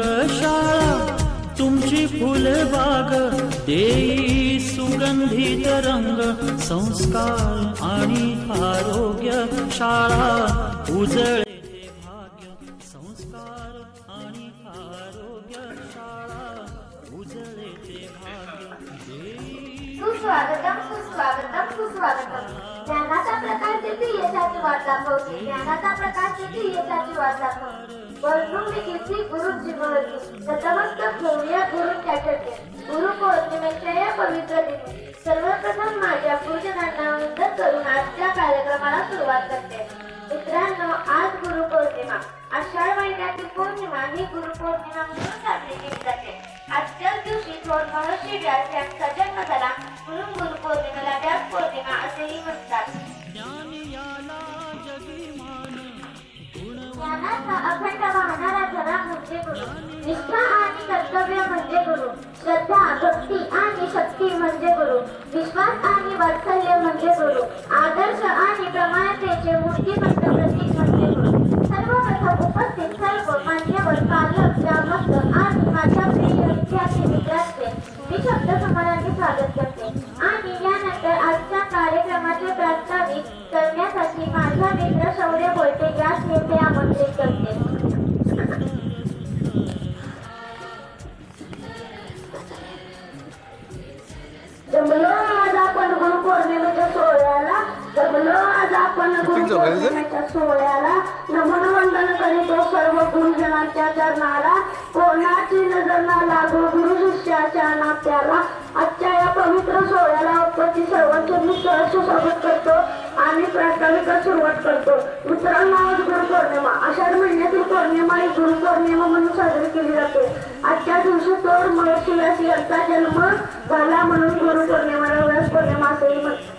रंग शाळा तुमची फुलबाग देई सुगंधित रंग संस्कार आणि आरोग्य शाळा उजळे भाग्य संस्कार आणि आरोग्य शाळा उजळे ते भाग्य सुस्वागतम सुस्वागतम सुस्वागतम. ज्ञानाचा प्रकार किती यशाची वाट दाखवते. ज्ञानाचा प्रकार किती यशाची वाट दाखवते. वरून मी किती गुरु जीवनती नतमस्तक होऊया गुरुच्या चरणी गुरु पौर्णिमेच्या ज्ञानाचा अखंड वाहणारा झरा म्हणजे गुरु निष्ठा आणि कर्तव्य म्हणजे गुरु. श्रद्धा भक्ती आणि शक्ती म्हणजे गुरु. विश्वास आणि वात्सल्य म्हणजे गुरु. आदर्श आणि प्रमाणतेचे मूर्तिमंत प्रतीक म्हणजे गुरु. सर्वप्रथम उपस्थित सर्व मान्यवर पालक ग्रामस्थ आणि माझ्या प्रिय विद्यार्थी मित्रांचे मी शब्द समानाचे स्वागत गुरुपौर्णिमेच्या सोहळ्याला नमन वंदन करीतो सर्व गुरुजनांच्या चरणाला कोणाची नजर ना लागो? गुरु शिष्याच्या नात्याला आजच्या या पवित्र सोहळ्याला उत्पत्ती सर्वांचे मी करतो आणि प्रास्ताविका सुरुवात करतो. मित्रांनो आज गुरुपौर्णिमा. आषाढ महिन्यातील पौर्णिमा ही गुरुपौर्णिमा म्हणून साजरी केली जाते. आजच्या दिवशी तर महर्षी यांचा जन्म झाला म्हणून गुरुपौर्णिमाला व्यास पौर्णिमा असेही म्हणतात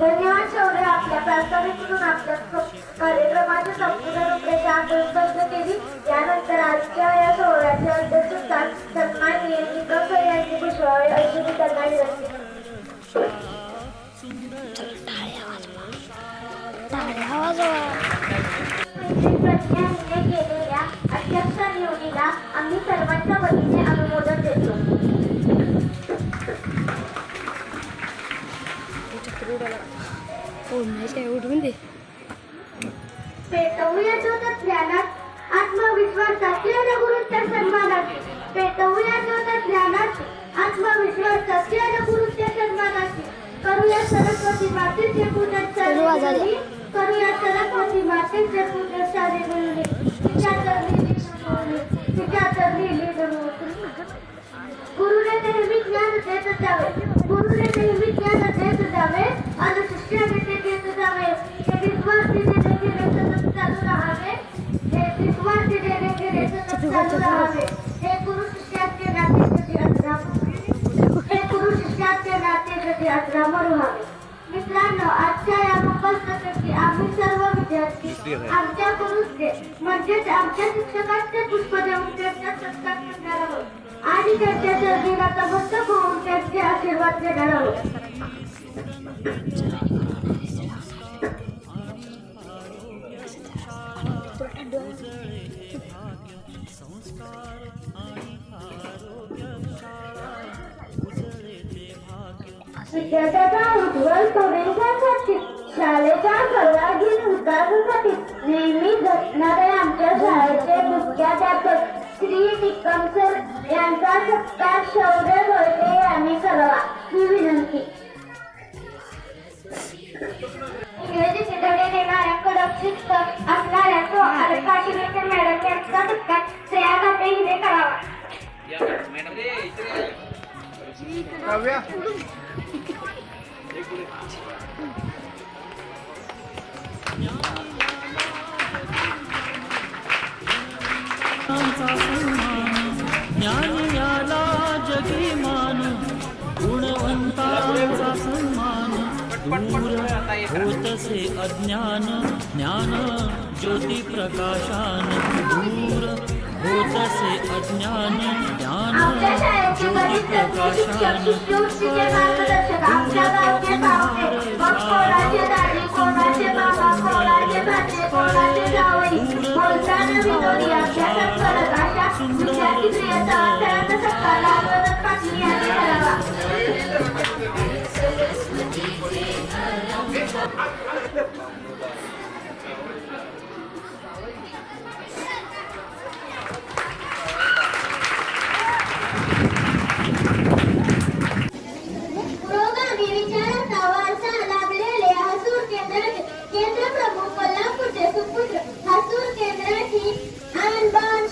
धन्यवाद शौर्य आपल्या प्रास्ताविककडून आपल्या स- कार्यक्रमाची संपूर्ण रूपरेषा आत्मस्पष्ट केली सरस्वती मातेचे पूजन सुरुवात झाली. चालेल करूया सरस्वती मातेचे पूजन तिच्या चरणी तिच्या चरणी गुरुने नेहमी ज्ञान देत जावे. गुरुने नेहमी ज्ञान देत जावे. आणि जावे. हे चालू राहावे. हे निस्वार्थी देणे गेले चालू राहावे हे गुरु शिष्याचे नाते कधी अजराम हे गुरु शिष्याचे नाते कधी अजरामर व्हावे मित्रांनो आजच्या या उपस्थितीसाठी आम्ही सर्व विद्यार्थी आमच्या म्हणजेच आमच्या शिक्षकांचे पुष्प देऊन त्यांचा सत्कार करणार आहोत आणि त्यांच्या चरणी नतमस्तक होऊन त्यांचे आशीर्वाद घेणार. आहोत विद्यार्थ्याचा उज्ज्वल भविष्यासाठी शाळेच्या सर्वांगीण विकासासाठी नेहमी झटणारे आमच्या शाळेचे मुख्याध्यापक श्री निकम सर यांचा सत्कार शौर्य गोयटे यांनी करावा ही विनंती. इंग्रजी चित्रडे देणाऱ्या कडक असणाऱ्या तो अलकाशिलेच्या मॅडम यांचा सत्कार श्रेया घाटे हिने करावा. आमचा सन्मान ज्ञान याला जगी मान गुणवंतांचा सन्मान दूर होतसे अज्ञान ज्ञान ज्योतिप्रकाशान दूर होतसे अज्ञान ज्ञान आमच्या शाळेचे ज्योती बरेचसे प्रकाशान सुपुत्र हसूर केंद्राची आणबाण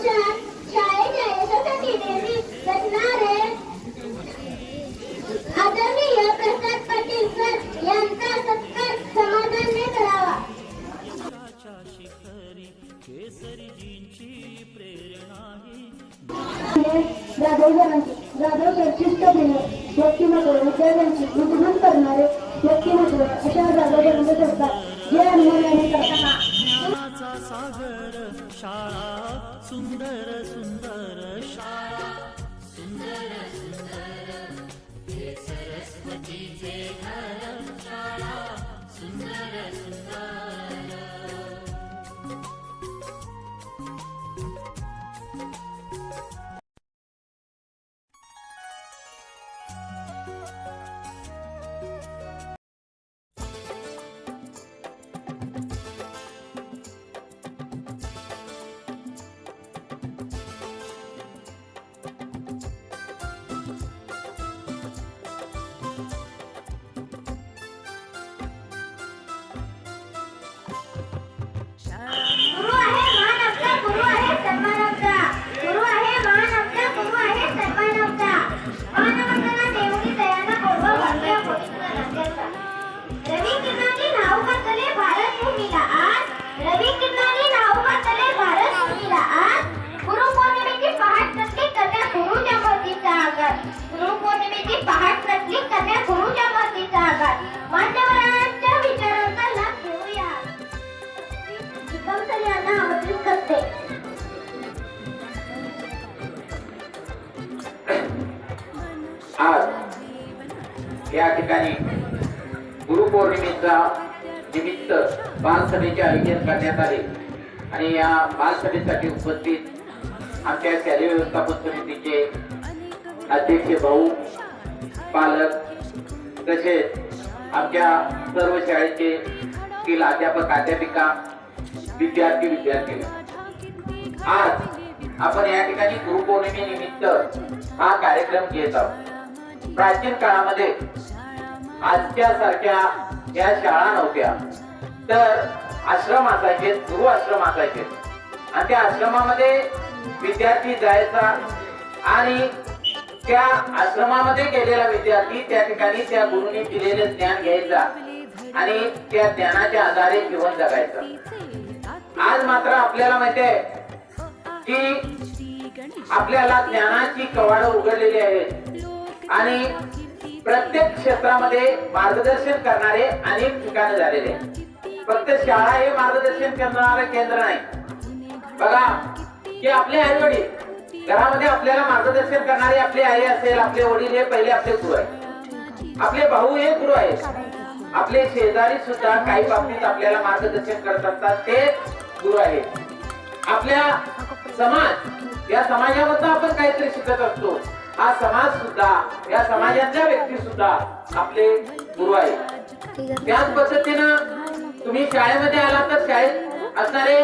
या ठिकाणी गुरुपौर्णिमेचा निमित्त बालसभेचे आयोजन करण्यात आले. आणि या बालसभेसाठी उपस्थित आमच्या शालेय व्यवस्थापन समितीचे अध्यक्ष भाऊ पालक तसेच आमच्या सर्व शाळेचे तील अध्यापक अध्यापिका विद्यार्थी विद्यार्थी. आज आपण या ठिकाणी गुरुपौर्णिमेनिमित्त हा कार्यक्रम घेत आहोत. प्राचीन काळामध्ये आजच्या सारख्या या शाळा नव्हत्या. तर आश्रम असायचे गुरु आश्रम असायचे. आणि त्या आश्रमामध्ये विद्यार्थी जायचा आणि त्या आश्रमामध्ये गेलेला विद्यार्थी त्या ठिकाणी त्या गुरुने दिलेले ज्ञान घ्यायचा आणि त्या ज्ञानाच्या आधारे जीवन जगायचं. आज मात्र आपल्याला माहिती आहे की आपल्याला ज्ञानाची कवाड उघडलेली आहेत. आणि प्रत्येक क्षेत्रामध्ये मार्गदर्शन करणारे अनेक ठिकाण झालेले आहेत. फक्त शाळा हे मार्गदर्शन करणारं केंद्र नाही. बघा की आपले आई वडील घरामध्ये आपल्याला मार्गदर्शन करणारे आपली आई असेल आपले वडील हे पहिले आपले गुरु आहेत. आपले भाऊ हे गुरु आहेत. आपले शेजारी सुद्धा काही बाबतीत आपल्याला मार्गदर्शन करत असतात ते गुरु आहेत. आपल्या समाज या समाजामधून आपण काहीतरी शिकत असतो. हा समाज सुद्धा या समाजातल्या व्यक्ती सुद्धा आपले गुरु आहेत. आहे त्याच पद्धतीनं तुम्ही शाळेमध्ये आला तर शाळेत असणारे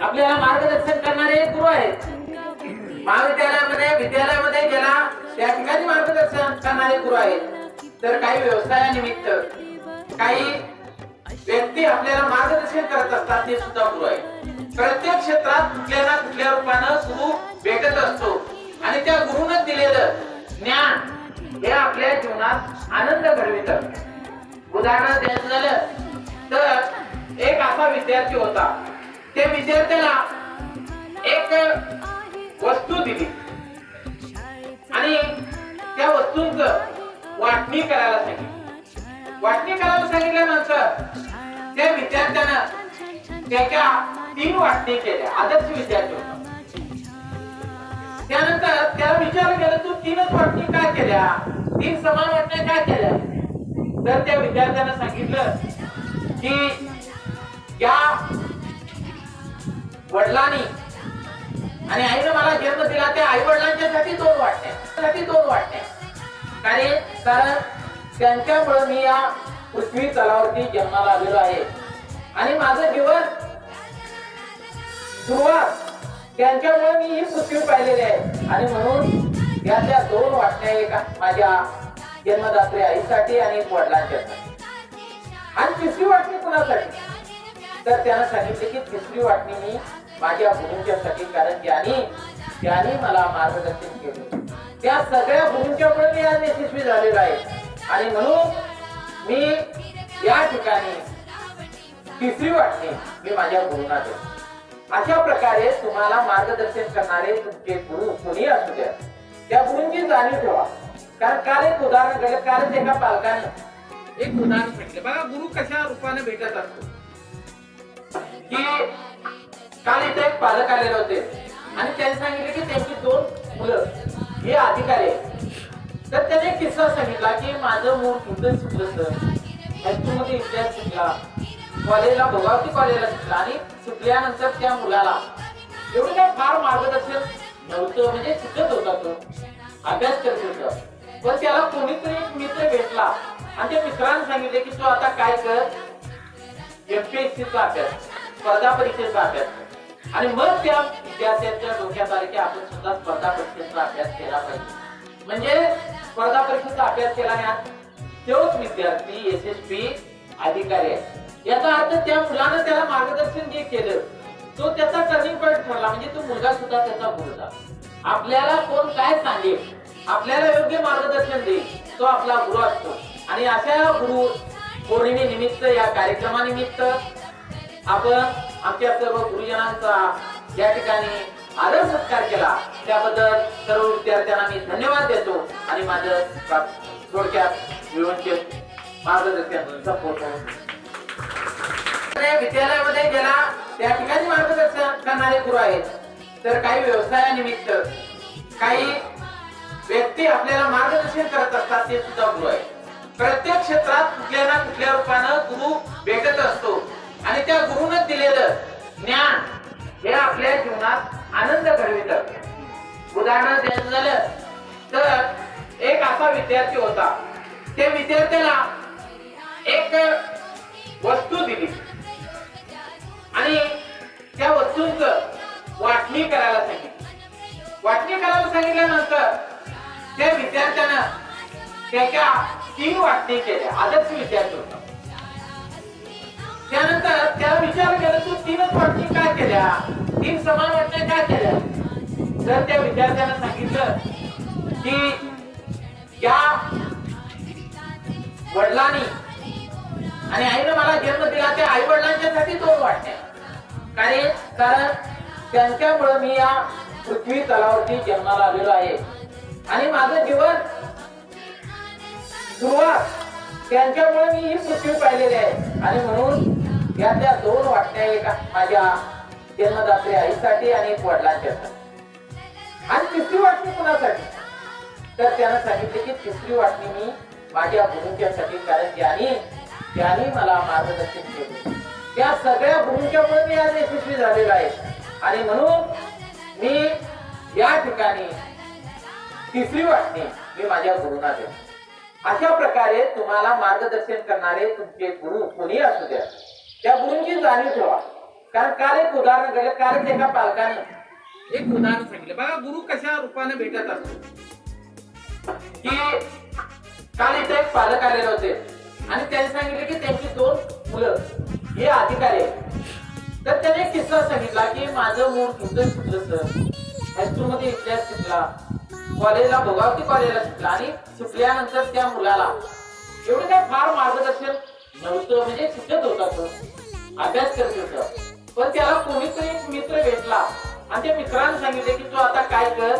आपल्याला मार्गदर्शन करणारे गुरु आहेत. महाविद्यालयामध्ये विद्यालयामध्ये गेला त्या ठिकाणी मार्गदर्शन करणारे गुरु आहेत. तर काही व्यवसायानिमित्त काही व्यक्ती आपल्याला मार्गदर्शन करत असतात ते सुद्धा गुरु आहेत. प्रत्येक क्षेत्रात कुठल्या ना कुठल्या रूपानं गुरु भेटत असतो. आणि त्या गुरुनं दिलेलं ज्ञान हे आपल्या जीवनात आनंद घडवित. उदाहरण द्यायचं झालं तर एक असा विद्यार्थी होता. त्या विद्यार्थ्याला एक वस्तू दिली. आणि त्या वस्तूंच वाटणी करायला सांगितली. वाटणी करायला सांगितल्यानंतर त्या विद्यार्थ्यानं त्याच्या तीन वाटणी केल्या. आदर्श विद्यार्थी होता. त्यानंतर त्याला विचार केला तू तीनच वाटणी काय केल्या? तीन समान वाटण्या काय केल्या? तर त्या विद्यार्थ्यानं सांगितलं की या वडिलांनी आणि आईनं मला जन्म दिला त्या आई वडिलांच्यासाठी दोन वाटण्या साठी दोन वाटण्या. कारण कारण त्यांच्यामुळे मी या पृथ्वी तलावरती जन्माला आलेलो आहे. आणि माझं जीवन सुरुवात त्यांच्यामुळे मी ही पृथ्वी पाहिलेली आहे. आणि म्हणून यातल्या दोन वाटण्या एक माझ्या जन्मदात्री आईसाठी आणि एक वडिलांच्यासाठी आणि तिसरी वाटणी कुणासाठी? तर त्यानं सांगितले की तिसरी वाटणी मी माझ्या गुरुंच्यासाठी कारण ज्याने त्यांनी मला मार्गदर्शन केले. त्या सगळ्या गुरुंच्यामुळे मी आज यशस्वी झालेलो आहे. आणि म्हणून मी या ठिकाणी तिसरी वाटणी मी माझ्या गुरुंना देतो. अशा प्रकारे तुम्हाला मार्गदर्शन करणारे तुमचे गुरु कोणी असू द्या. त्या गुरुंची जाणीव ठेवा. कारण काल एक उदाहरण घडलं. कालच एका पालकानं एक उदाहरण सांगितलं. बघा गुरु कशा रूपाने भेटत असतो? की काल इथे एक पालक आलेले होते. आणि त्यांनी सांगितले की त्यांची दोन मुलं हे अधिकारी तर त्याने किस्सा सांगितला की माझं मूळ इथं शिकलं सर? हायस्कूलमध्ये इतिहास शिकला कॉलेजला भोगावती कॉलेजला शिकला आणि सुटल्यानंतर त्या मुलाला एवढं काय फार मार्गदर्शन नव्हतं म्हणजे शिकत होता तो. अभ्यास करत होता. पण त्याला कोणीतरी एक मित्र भेटला आणि त्या मित्राने सांगितले की तू आता काय कर? एमपीएससीचा अभ्यास स्पर्धा परीक्षेचा अभ्यास आणि मग त्या विद्यार्थ्यांच्या डोक्यात आले की आपण सुद्धा स्पर्धा परीक्षेचा अभ्यास केला पाहिजे. म्हणजे स्पर्धा परीक्षेचा अभ्यास केला नाही. तोच विद्यार्थी यशस्वी अधिकारी आहे. याचा अर्थ त्या मुलानं त्याला मार्गदर्शन जे केलं तो त्याचा टर्निंग पॉईंट ठरला. म्हणजे तो मुलगा सुद्धा त्याचा गुरु आपल्याला कोण काय सांगेल? आपल्याला योग्य मार्गदर्शन देईल. तो आपला गुरु असतो. आणि अशा गुरु पौर्णिमेनिमित्त या कार्यक्रमानिमित्त आपण आमच्या सर्व गुरुजनांचा या ठिकाणी आदर सत्कार केला. त्याबद्दल सर्व विद्यार्थ्यांना मी धन्यवाद देतो आणि माझं थोडक्यात विवंचे मार्गदर्शन विद्यालयामध्ये गेला त्या ठिकाणी मार्गदर्शन करणारे गुरु आहेत. तर काही व्यवसायानिमित्त काही व्यक्ती आपल्याला मार्गदर्शन करत असतात ते सुद्धा गुरु आहे प्रत्येक क्षेत्रात कुठल्या ना कुठल्या रूपानं गुरु भेटत असतो. आणि त्या गुरुनं दिलेलं ज्ञान हे आपल्या जीवनात आनंद घडवित. उदाहरण द्यायचं झालं तर एक असा विद्यार्थी होता. त्या विद्यार्थ्याला एक वस्तू दिली. आणि त्या वस्तूंच वाटणी करायला सांगितली. वाटणी करायला सांगितल्यानंतर त्या विद्यार्थ्यानं त्याच्या तीन वाटणी केल्या. आदर्श विद्यार्थी होता. त्यानंतर त्याला विचार केला तू तीनच वाटणी काय केल्या? तीन समान वाटण्या काय केल्या? तर त्या विद्यार्थ्यानं सांगितलं की या वडिलांनी आणि आईनं मला जन्म दिला त्या आई वडिलांच्यासाठी दोन वाटण्या कारण कारण त्यांच्यामुळे मी या पृथ्वी तलावरती जन्माला आलेलो आहे. आणि माझं जीवन सुरुवात त्यांच्यामुळे मी ही पृथ्वी पाहिलेली आहे. आणि म्हणून यातल्या दोन वाटण्या एक माझ्या जन्मदात्री आईसाठी आणि एक वडिलांच्यासाठी. आणि तिसरी वाटणी कुणासाठी? तर त्यानं सांगितले की तिसरी वाटणी मी माझ्या गुरुंच्यासाठी कारण ज्यांनी त्याने मला मार्गदर्शन केले. त्या सगळ्या भूमिकेमुळे मी आज यशस्वी झालेलो आहे. आणि म्हणून मी या ठिकाणी तिसरी वाटणी मी माझ्या गुरुना देऊ अशा प्रकारे तुम्हाला मार्गदर्शन करणारे तुमचे गुरु कोणी असू द्या. त्या गुरुंची जाणीव ठेवा. कारण काल एक उदाहरण घडलं. कालच एका पालकाने एक उदाहरण सांगितलं. बघा गुरु कशा रूपाने भेटत असतो की काल इथे एक पालक आलेले होते. आणि त्यांनी सांगितले की त्यांची दोन मुलं हे अधिकारी आहेत. तर त्याने एक किस्सा सांगितला की माझं मूळ तुमचं शिकलं सर हायस्कूलमध्ये इतिहास शिकला. कॉलेजला भोगावती कॉलेजला शिकला. आणि शिकल्यानंतर त्या मुलाला एवढं काय फार मार्गदर्शन नव्हतं म्हणजे शिकत होता तो. अभ्यास करत होता. पण त्याला कोणीतरी एक मित्र भेटला. आणि त्या मित्राने सांगितले की तू आता काय कर?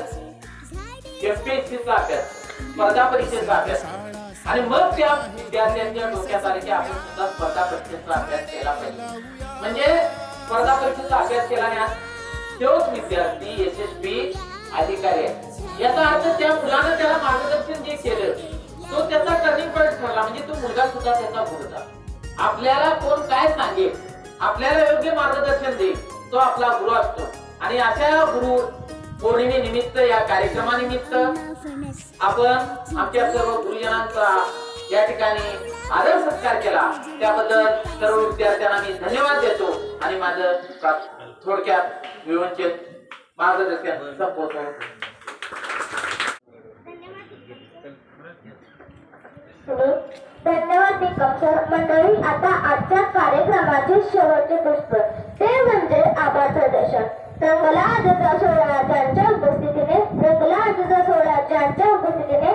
एमपीएससीचा अभ्यास स्पर्धा परीक्षेचा अभ्यास आणि मग त्या विद्यार्थ्यांच्या डोक्यात आले की आपण सुद्धा स्पर्धा परीक्षेचा अभ्यास केला पाहिजे. म्हणजे स्पर्धा परीक्षेचा अभ्यास केला तोच विद्यार्थी यशस्वी अधिकारी आहे. याचा अर्थ त्या मुलानं त्याला मार्गदर्शन जे केलं तो त्याचा टर्निंग पॉईंट ठरला. म्हणजे तो मुलगा सुद्धा त्याचा पुढचा आपल्याला कोण काय सांगेल? आपल्याला योग्य मार्गदर्शन देईल तो आपला गुरु असतो. आणि अशा गुरु निमित्त या कार्यक्रमानिमित्त आपण आमच्या सर्व गुरुजनांचा या ठिकाणी आदर सत्कार केला. त्याबद्दल सर्व विद्यार्थ्यांना मी धन्यवाद देतो आणि माझं थोडक्यात विवंचित मार्गदर्शन संपवतो. धन्यवाद निकम सर. मंडळी आता आजच्या कार्यक्रमाचे शेवटचे पुष्प. ते म्हणजे आभार प्रदर्शन. रंगला आजचा सोहळा ज्यांच्या उपस्थितीने रंगला आजचा सोहळा ज्यांच्या उपस्थितीने